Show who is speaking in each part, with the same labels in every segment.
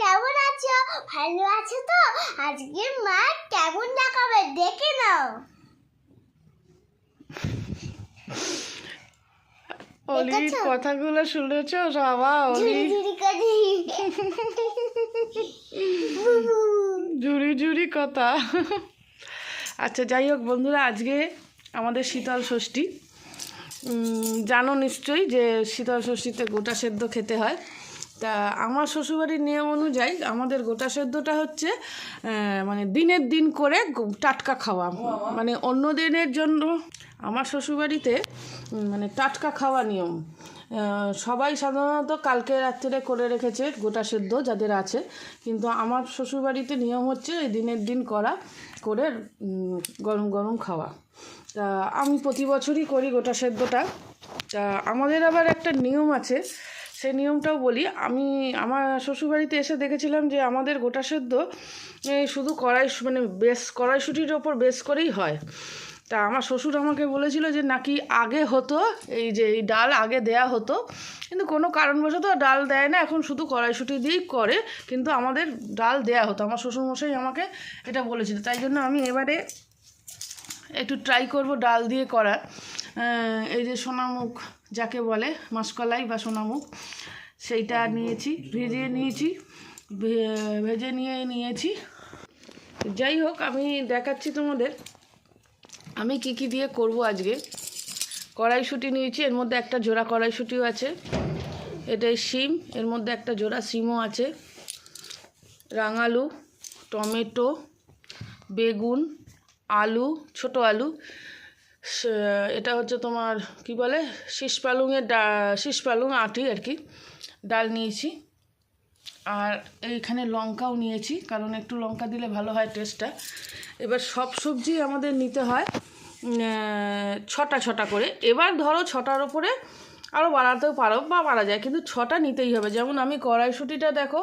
Speaker 1: কেমন আছো? ভালো আছো তো? আজকে মা কেমন দেখাবে? দেখে নাও।
Speaker 2: অলির কথাগুলো শুনেছ বাবা অলি?
Speaker 1: ঝুড়ি
Speaker 2: কথা। আচ্ছা যাই হোক বন্ধুরা আজকে আমাদের শীতল ষষ্ঠী। জানো নিশ্চয়ই যে শীতল ষষ্ঠীতে গোটা সেদ্ধ খেতে হয়। তা আমার শ্বশুরবাড়ির নিয়ম অনুযায়ী আমাদের গোটা সেদ্ধটা হচ্ছে মানে দিনের দিন করে টাটকা খাওয়া। মানে অন্য দিনের জন্য আমার শ্বশুরবাড়িতে মানে টাটকা খাওয়া নিয়ম। সবাই সাধারণত কালকে রাত্রে করে রেখেছে গোটা সেদ্ধ যাদের আছে। কিন্তু আমার শ্বশুরবাড়িতে নিয়ম হচ্ছে এই দিনের দিন করা, করে গরম গরম খাওয়া। তা আমি প্রতি বছরই করি গোটা সেদ্ধটা। তা আমাদের আবার একটা নিয়ম আছে সেই নিয়মটাও বলি। আমি আমার শ্বশুরবাড়িতে এসে দেখেছিলাম যে আমাদের গোটা সেদ্ধ শুধু কড়াই মানে বেশ কড়াইশুটির ওপর বেশ করেই হয়। তা আমার শ্বশুর আমাকে বলেছিল যে নাকি আগে হতো এই যে এই ডাল আগে দেয়া হতো কিন্তু কোনো কারণবশত ডাল দেয় না এখন শুধু কড়াইশুটি দিয়েই করে কিন্তু আমাদের ডাল দেয়া হতো। আমার শ্বশুরমশাই আমাকে এটা বলেছিল। তাই জন্য আমি এবারে একটু ট্রাই করব ডাল দিয়ে করা। আহ, এই যে সোনামুখ যাকে বলে, মাসকলাই বা সোনামুখ, সেইটা নিয়েছি, ভেজে নিয়েছি ভেজে নিয়ে নিয়েছি। যাই হোক, আমি দেখাচ্ছি তোমাদের, আমি কি কি দিয়ে করব আজকে। কড়াইশুঁটি নিয়েছি, এর মধ্যে একটা জোড়া কড়াইশুঁটিও আছে। এটাই শিম, এর মধ্যে একটা জোড়া শিমও আছে। রাঙালু, টমেটো, বেগুন, আলু, ছোট আলু এটা হচ্ছে তোমার, কি বলে, শীষ পালুঙের ডা, শীষ পালুং আটি আর কি। ডাল নিয়েছি। আর এইখানে লঙ্কাও নিয়েছি, কারণ একটু লঙ্কা দিলে ভালো হয় টেস্টটা এবার সব সবজি আমাদের নিতে হয় ছটা ছটা করে। এবার ধরো ছটার ওপরে আরও বাড়াতেও পারো বা বাড়া যায়, কিন্তু ছটা নিতেই হবে। যেমন আমি কড়াইশুটিটা দেখো,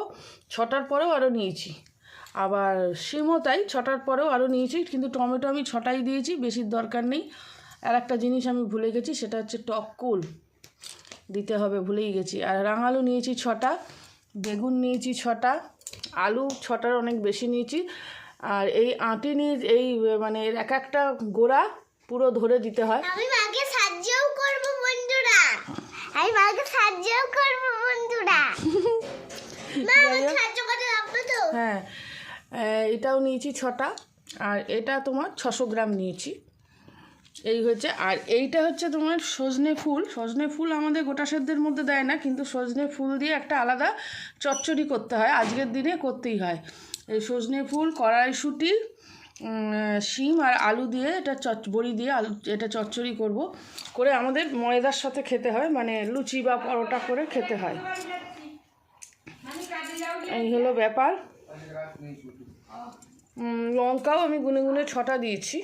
Speaker 2: ছটার পরেও আরও নিয়েছি। আবার শিমও তাই ছটার পরেও আরও নিয়েছি কিন্তু টমেটো আমি ছটাই দিয়েছি বেশির দরকার নেই। আর একটা জিনিস আমি ভুলে গেছি সেটা হচ্ছে টক কুল। দিতে হবে ভুলেই গেছি। আর রাঙালু নিয়েছি ছটা বেগুন নিয়েছি ছটা আলু ছটার অনেক বেশি নিয়েছি। আর এই আঁটি নিয়ে এই মানে এক একটা গোড়া পুরো ধরে দিতে হয়।
Speaker 1: আমি মাকে সাহায্যও করব বন্ধুরা। আমি মাকে সাহায্যও করব বন্ধুরা। মা আমাকে সাহায্য করতে তো?
Speaker 2: হ্যাঁ। এটাও নিয়েছি ছটা, আর এটা তোমার ছশো গ্রাম নিয়েছি। এই হচ্ছে, আর এইটা হচ্ছে তোমার সজনে ফুল। সজনে ফুল আমাদের গোটা সেদ্ধের মধ্যে দেয় না, কিন্তু সজনে ফুল দিয়ে একটা আলাদা চচ্চড়ি করতে হয়, আজকের দিনে করতেই হয়। এই সজনে ফুল কড়াইশুঁটি শিম আর আলু দিয়ে এটা চচ, বড়ি দিয়ে আলু, এটা চচ্চড়ি করব। করে আমাদের ময়দার সাথে খেতে হয় মানে লুচি বা পরোটা করে খেতে হয়। এই হলো ব্যাপার। লঙ্কাও আমি গুনে গুনে ছটা দিয়েছি।